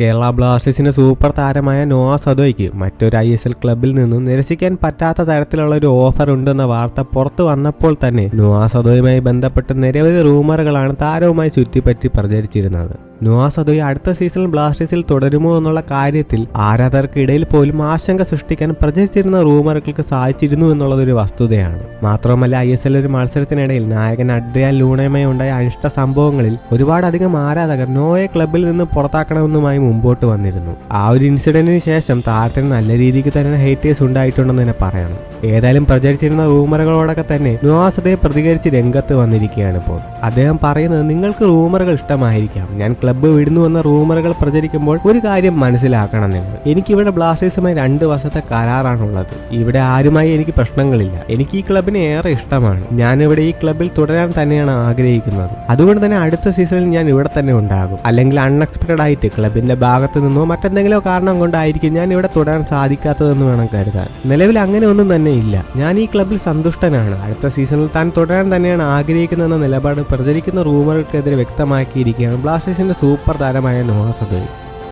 കേരള ബ്ലാസ്റ്റേഴ്സിന്റെ സൂപ്പർ താരമായ നോവ സദോയ്ക്ക് മറ്റൊരു ഐ എസ് എൽ ക്ലബിൽ നിന്നും നിരസിക്കാൻ പറ്റാത്ത തരത്തിലുള്ള ഒരു ഓഫർ ഉണ്ടെന്ന വാർത്ത പുറത്തു വന്നപ്പോൾ തന്നെ നോവ സദോയുമായി ബന്ധപ്പെട്ട നിരവധി റൂമറുകളാണ് താരവുമായി ചുറ്റിപ്പറ്റി പ്രചരിച്ചിരുന്നത്. നോവ സദോയ് അടുത്ത സീസണിൽ ബ്ലാസ്റ്റേഴ്സിൽ തുടരുമോ എന്നുള്ള കാര്യത്തിൽ ആരാധകർക്കിടയിൽ പോലും ആശങ്ക സൃഷ്ടിക്കാൻ പ്രചരിച്ചിരുന്ന റൂമറുകൾക്ക് സാധിച്ചിരുന്നു എന്നുള്ളതൊരു വസ്തുതയാണ്. മാത്രമല്ല ഐ എസ് എൽ ഒരു മത്സരത്തിനിടയിൽ നായകൻ അഡ്രിയാൻ ലൂണയുമായി ഉണ്ടായ അനിഷ്ട സംഭവങ്ങളിൽ ഒരുപാടധികം ആരാധകർ നോയെ ക്ലബിൽ നിന്ന് പുറത്താക്കണമെന്നുമായി മുമ്പോട്ട് വന്നിരുന്നു. ആ ഒരു ഇൻസിഡന്റിന് ശേഷം താരത്തിന് നല്ല രീതിക്ക് തന്നെ ഹേറ്റേഴ്സ് ഉണ്ടായിട്ടുണ്ടെന്ന് തന്നെ പറയണം. ഏതായാലും പ്രചരിച്ചിരുന്ന റൂമറുകളോടൊക്കെ തന്നെ നോവാസതയെ പ്രതികരിച്ച് രംഗത്ത് വന്നിരിക്കുകയാണ് ഇപ്പോൾ. അദ്ദേഹം പറയുന്നത് നിങ്ങൾക്ക് റൂമറുകൾ ഇഷ്ടമായിരിക്കാം. ഞാൻ ക്ലബ്ബ് വിടുന്നു എന്ന റൂമറുകൾ പ്രചരിക്കുമ്പോൾ ഒരു കാര്യം മനസ്സിലാക്കണം നിങ്ങൾ. എനിക്കിവിടെ ബ്ലാസ്റ്റേഴ്സുമായി രണ്ട് വർഷത്തെ കരാറാണുള്ളത്. ഇവിടെ ആരുമായി എനിക്ക് പ്രശ്നങ്ങളില്ല. എനിക്ക് ഈ ക്ലബിനെ ഏറെ ഇഷ്ടമാണ്. ഞാൻ ഇവിടെ ഈ ക്ലബിൽ തുടരാൻ തന്നെയാണ് ആഗ്രഹിക്കുന്നത്. അതുകൊണ്ട് തന്നെ അടുത്ത സീസണിൽ ഞാൻ ഇവിടെ തന്നെ ഉണ്ടാകും. അല്ലെങ്കിൽ അൺഎക്സ്പെക്ടഡ് ആയിട്ട് ക്ലബിന്റെ ഭാഗത്ത് നിന്നോ മറ്റെന്തെങ്കിലും കാരണം കൊണ്ടായിരിക്കും ഞാൻ ഇവിടെ തുടരാൻ സാധിക്കാത്തതെന്ന് വേണം കരുതാൻ. നിലവിൽ അങ്ങനെ ഒന്നും തന്നെ ഇല്ല. ഞാൻ ഈ ക്ലബിൽ സന്തുഷ്ടനാണ്. അടുത്ത സീസണിൽ താൻ തുടരാൻ തന്നെയാണ് ആഗ്രഹിക്കുന്നതെന്ന നിലപാട് പ്രചരിക്കുന്ന റൂമറുകൾക്കെതിരെ വ്യക്തമാക്കിയിരിക്കുകയാണ് ബ്ലാസ്റ്റേഴ്സിന്റെ സൂപ്പർ താരമായ നോഹ സദോയ്.